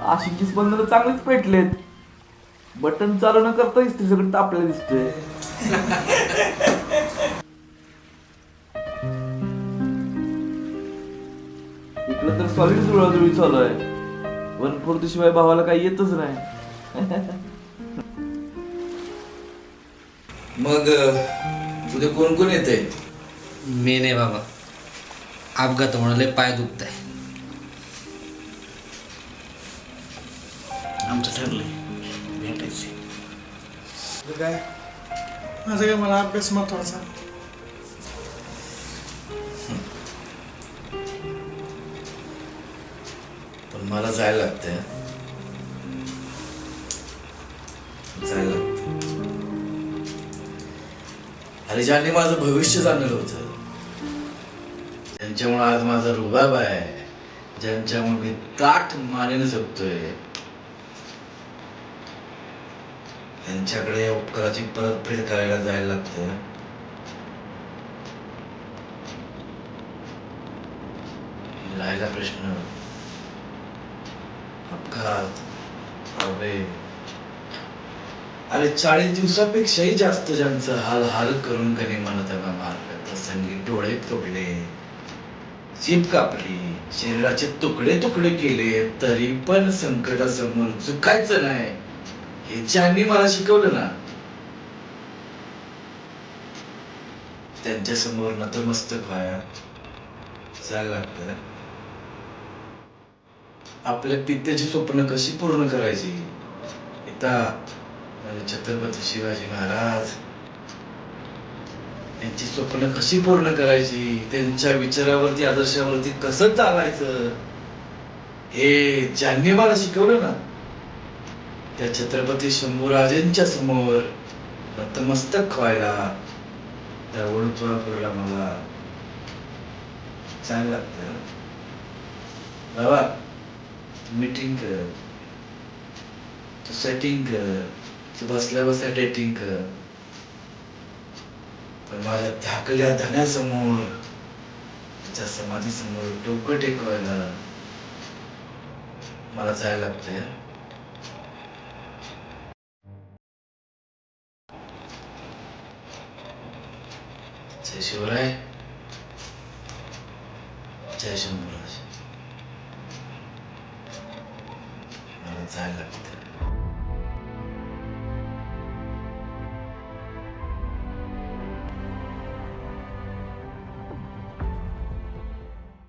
आशिकी स्पंदन चांगलीच पेटलेत. बटन चालू न करता इस्त्री सगळं तापलेलं दिसतंय. इकडं तर सॉलिड जुळाजुळी चालू आहे. वन फोर्थ शिवाय भावाला काही येतच नाही. मग उद्या कोण कोण येते मी नाही बाबा. अपघात म्हणाले पाय दुखत आहे आमचं ठरलंय. भेटायचे काय? माझं काय मला अभ्यास महत्त्वाचा. पण मला जायला लागतंय. जायला लागतं अरे ज्यांनी माझं भविष्य जाणलं होतं ज्यांच्यामुळे आज माझा रुबाब आहे ज्यांच्यामुळे मी ताठ मानेने जगतोय त्यांच्याकडे या उपकाराची परतफेड करायला जायला लागते राहिला प्रश्न. अपघात अरे अरे चाळीस दिवसापेक्षाही जास्त ज्यांचं हाल हाल करून कधी म्हणत त्यांना मारलं प्रसंगी डोळे तोडले. जीभ कापली शरीराचे तुकडे तुकडे केले तरी पण संकटासमोर चुकायचं नाही. हे ज्यांनी मला शिकवलं ना त्यांच्यासमोर नतमस्तक व्हाया जाग लागत. आपल्या पित्याची स्वप्न कशी पूर्ण करायची? छत्रपती शिवाजी महाराज त्यांची स्वप्न कशी पूर्ण करायची? त्यांच्या विचारावरती आदर्शावरती कसं चालायचं? हे ज्यांनी मला शिकवलं ना त्या छत्रपती शंभूराजेंच्या समोर नतमस्तक व्हायला त्या ओळखला मला चांगलं लागत. बाबा मीटिंग कर. तू सेटिंग कर. तू बसल्या बसल्या डेटिंग कर. पण माझ्या धाकल्या धण्यासमोर तुझ्या समाधीसमोर डोकं टेकवायला मला जायला लागतंय. जय शिवराय जय शंभूराज मला जायला लागतं